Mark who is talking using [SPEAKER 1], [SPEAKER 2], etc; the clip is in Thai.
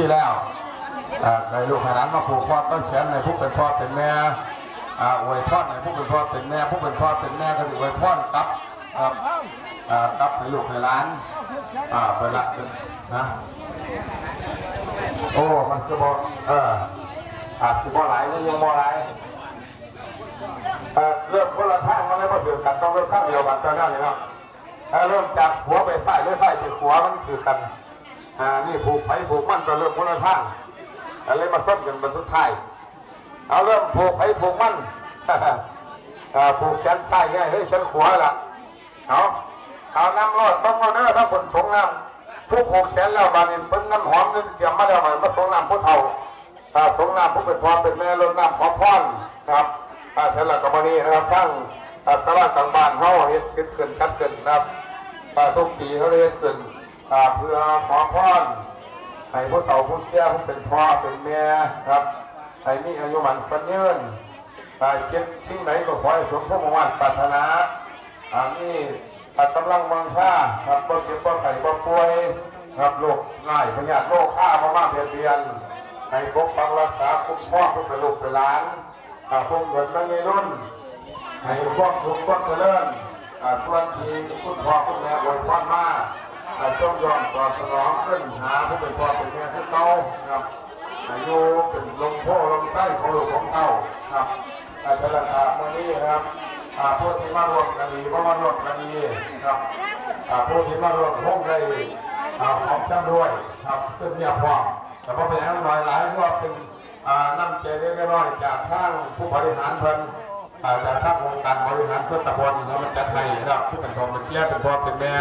[SPEAKER 1] ธีแล้วอ่าในลูกหลานมาผูกคอต้นแขนในผู้เป็นพ่อเป็นแม่อ่าอวยพรในผู้เป็นพ่อเป็นแม่ผู้เป็นพ่อเป็นแม่ก็ถืออวยพรกับครับอ่ากับให้ลูกห้หลานอ่าเป็นละนะโอ้มันจะบอกเอออาจจะบ่หลายนี่ยังบ่หลายเออเริ่มคนละทางมันเลยมาถือกันต้องเริ่มข้างเดียวกันตอนนั้นเลยเนาะเอ่อเริ่มจากหัวไปใต้หรือใต้ไปขวมันถือกัน อ่านี่ผูกไผ่ผูกมันก็เริ่มคนละทางแล้วเลยมาส้นกันบนสุดท้าย เอาเริ่มผูกไผ่ผูกมันอ่าผูกชั้นใต้ไงเฮ้ยชั้นขวาละเอาเอาน้ำรอดต้องมาเนื้อถ้าผลสงน้ำผู้ผูกแขนแล้วบานนี้เป็นน้ำหอมนี่เตรียมมาแล้วมันมาสงน้ำผู้เฒ่าอ่าสงน้ำผู้เป็นพ่อเป็นแม่รดน้ำขอพรครับอ่าเสร็จแล้วก็มานี่นะครับทั้งอ่าตลาดต่างบ้านเฮาเฮ็ดเกิดขึ้นกัดขึ้นนะครับอ่าทุกปีเขาเรียกขึ้น อ่าเพื่อขอพรให้ผู้เฒ่าผู้แก่ผู้เป็นพ่อเป็นแม่ครับให้มีอายุมันคนยืนอ่าเจ็บสิ่งไหนก็ขอให้สมพงษ์มั่นปรารถนาอ่านี่อ่ากำลังมังค่าครับบ่เจ็บบ่ไข้บ่ป่วยครับโรคง่ายพยาธิโรคข้ามามาเบียดเบียนให้ปกปักรักษาคุ้มครองผู้เป็นลูกเป็นหลานอ่าพวกเงินไม่มีรุ่นให้พวกทุกคนเจริญอ่าส่วนที่คุณพ่อคุณแม่อวยพรมา อ่าจงยอมตอบสนองขึ้นหาผู้เป็นพ่อเป็นแม่ที่เต้าครับอายุเป็นลมโพลมใต้ของลูกของเต้าครับอาจารย์อามื่อนี้นะครับอาผู้ที่มารวมกันดีว่ามารวมกันดีครับอาผู้ที่มารวมห้องได้อ่าของจำด้วยครับขึ้นเนี่ยพร้อมแต่พอไปแล้วหน่อยหลายก็เป็นอ่าน้ำใจเล็กน้อยจากทางผู้บริหารเพิ่นอาจากทางองค์การบริหารส่วนตำบลแล้วมันจัดให้ครับผู้เป็นทองเป็นเตี้ยเป็นพ่อเป็นแม่